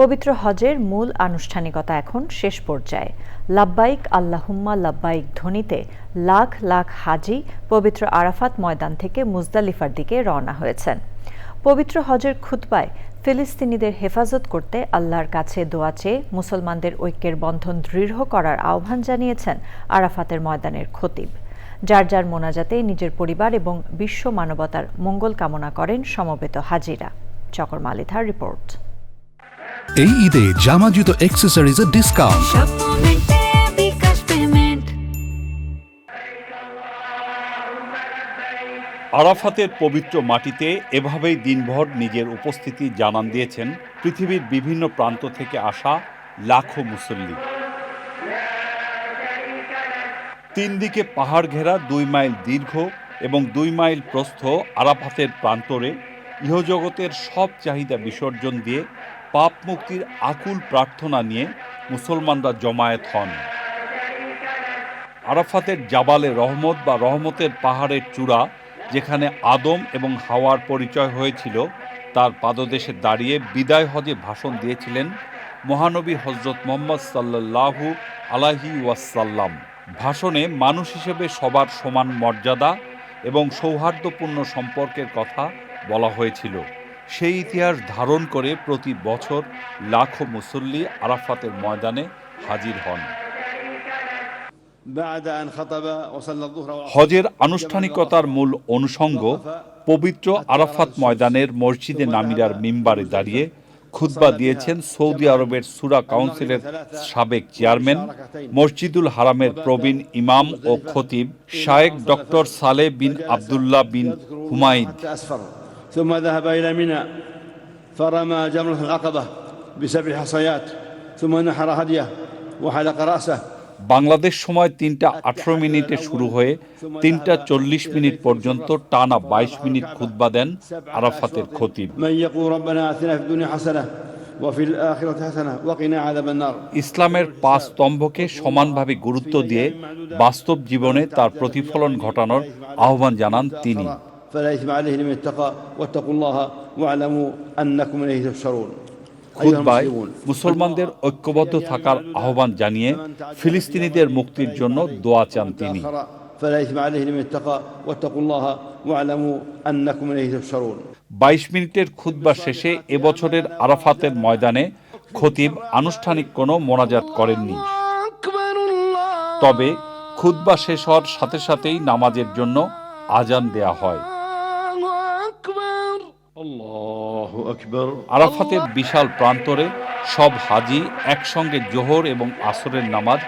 পবিত্র হজের মূল আনুষ্ঠানিকতা এখন শেষ পর্যায়ে। লাব্বাইক আল্লাহুম্মা লাব্বাইক ধ্বনিতে লাখ লাখ হাজি পবিত্র আরাফাত ময়দান থেকে মুজদালিফার দিকে রওনা হয়েছেন। পবিত্র হজের খুতবায় ফিলিস্তিনিদের হেফাজত করতে আল্লাহর কাছে দোয়া চেয়ে মুসলমানদের ঐক্যের বন্ধন দৃঢ় করার আহ্বান জানিয়েছেন আরাফাতের ময়দানের খতিব। যার যার মোনাজাতে নিজের পরিবার এবং বিশ্ব মানবতার মঙ্গল কামনা করেন সমবেত হাজিরা। চকর মালিথার রিপোর্ট। এই ঈদে জামা জুতো অ্যাক্সেসরিজের ডিসকাউন্ট আরাফাতের পবিত্র মাটিতে এভাবেই দিনভর নিজের উপস্থিতি জানান দিয়েছেন পৃথিবীর বিভিন্ন প্রান্ত থেকে আসা লাখো মুসল্লি। তিন দিকে পাহাড় ঘেরা দুই মাইল দীর্ঘ এবং দুই মাইল প্রস্থ আরাফাতের প্রান্তরে ইহজগতের সব চাহিদা বিসর্জন দিয়ে পাপ মুক্তির আকুল প্রার্থনা নিয়ে মুসলমানরা জমায়েত হন। আরাফাতের জাবালে রহমত বা রহমতের পাহাড়ের চূড়া, যেখানে আদম এবং হাওয়ার পরিচয় হয়েছিল, তার পাদদেশে দাঁড়িয়ে বিদায় হজে ভাষণ দিয়েছিলেন মহানবী হজরত মোহাম্মদ সাল্লাল্লাহু আলাহি ওয়াসাল্লাম। ভাষণে মানুষ হিসেবে সবার সমান মর্যাদা এবং সৌহার্দ্যপূর্ণ সম্পর্কের কথা বলা হয়েছিল সেই ইতিহাস ধারণ করে প্রতি বছর লাখো মুসল্লি আরাফাতের ময়দানে হাজির হন। হজের আনুষ্ঠানিকতার মূল অনুষঙ্গ পবিত্র আরাফাত ময়দানের মসজিদে নামিরার মিম্বারে দাঁড়িয়ে খুতবা দিয়েছেন সৌদি আরবের সুরা কাউন্সিলের সাবেক চেয়ারম্যান মসজিদুল হারামের প্রবীণ ইমাম ও খতিব শায়েক ডক্টর সালে বিন আবদুল্লাহ বিন হুমাইদ ثم ذهب إلى منى فرمى جمرة العقبة بسبع حصيات ثم نحر هديه وحلق رأسه বাংলাদেশ সময় তিনটা আঠারো মিনিটে শুরু হয়ে তিনটা চল্লিশ মিনিট পর্যন্ত টানা বাইশ মিনিট খুতবা দেন আরাফাতের খতিব من يقول ربنا آتنا في الدنيا حسنة وفي الآخرة حسنة وقنا عذاب النار ইসলামের পাঁচ স্তম্ভকে সমানভাবে গুরুত্ব দিয়ে বাস্তব জীবনে তার প্রতিফলন ঘটানোর আহ্বান জানান তিনি فلا إثم عليه لمن اتقى واتقوا الله واعلموا أنكم إليه تحشرون أيها খুতবায় المسلمون মুসলমানদের ঐক্যবদ্ধ থাকার আহ্বান জানিয়ে ফিলিস্তিনিদের মুক্তির জন্য দোয়া চান তিনি تأخر فلا إثم عليه لمن اتقى واتقوا الله واعلموا أنكم إليه تحشرون বাইশ মিনিটের খুতবা শেষে এবছরের আরাফাতের ময়দানে খতিব আনুষ্ঠানিক কোনো মোনাজাত করেননি তবে খুতবা শেষ হওয়ার সাথে সাথেই নামাজের জন্য আজান দেয়া হয় الله أكبر আরাফাতের বিশাল প্রান্তরে সব হাজি একসঙ্গে জোহর এবং আসরের নামাজ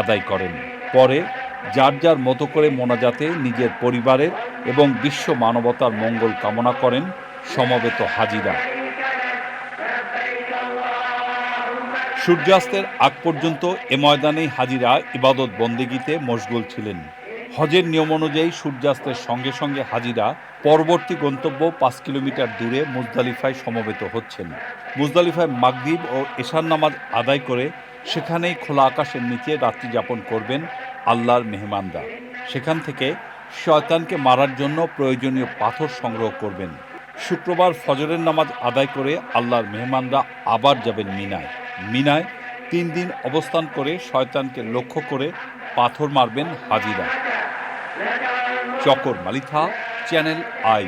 আদায় করেন। পরে যার যার মতো করে মোনাজাতে নিজের পরিবারের এবং বিশ্ব মানবতার মঙ্গল কামনা করেন সমবেত হাজিরা। সূর্যাস্তের আগ পর্যন্ত এ ময়দানেই হাজিরা ইবাদত বন্দেগীতে মশগুল ছিলেন। হজের নিয়ম অনুযায়ী সূর্যাস্তের সঙ্গে সঙ্গে হাজিরা পরবর্তী গন্তব্য পাঁচ কিলোমিটার দূরে মুজদালিফায় সমবেত হচ্ছেন। মুজদালিফায় মাগরিব ও এশার নামাজ আদায় করে সেখানেই খোলা আকাশের নিচে রাত্রি যাপন করবেন আল্লাহর মেহমানরা। সেখান থেকে শয়তানকে মারার জন্য প্রয়োজনীয় পাথর সংগ্রহ করবেন। শুক্রবার ফজরের নামাজ আদায় করে আল্লাহর মেহমানরা আবার যাবেন মিনায়। মিনায় তিন দিন অবস্থান করে শয়তানকে লক্ষ্য করে পাথর মারবেন হাজিরা। Chakor Malitha Channel I.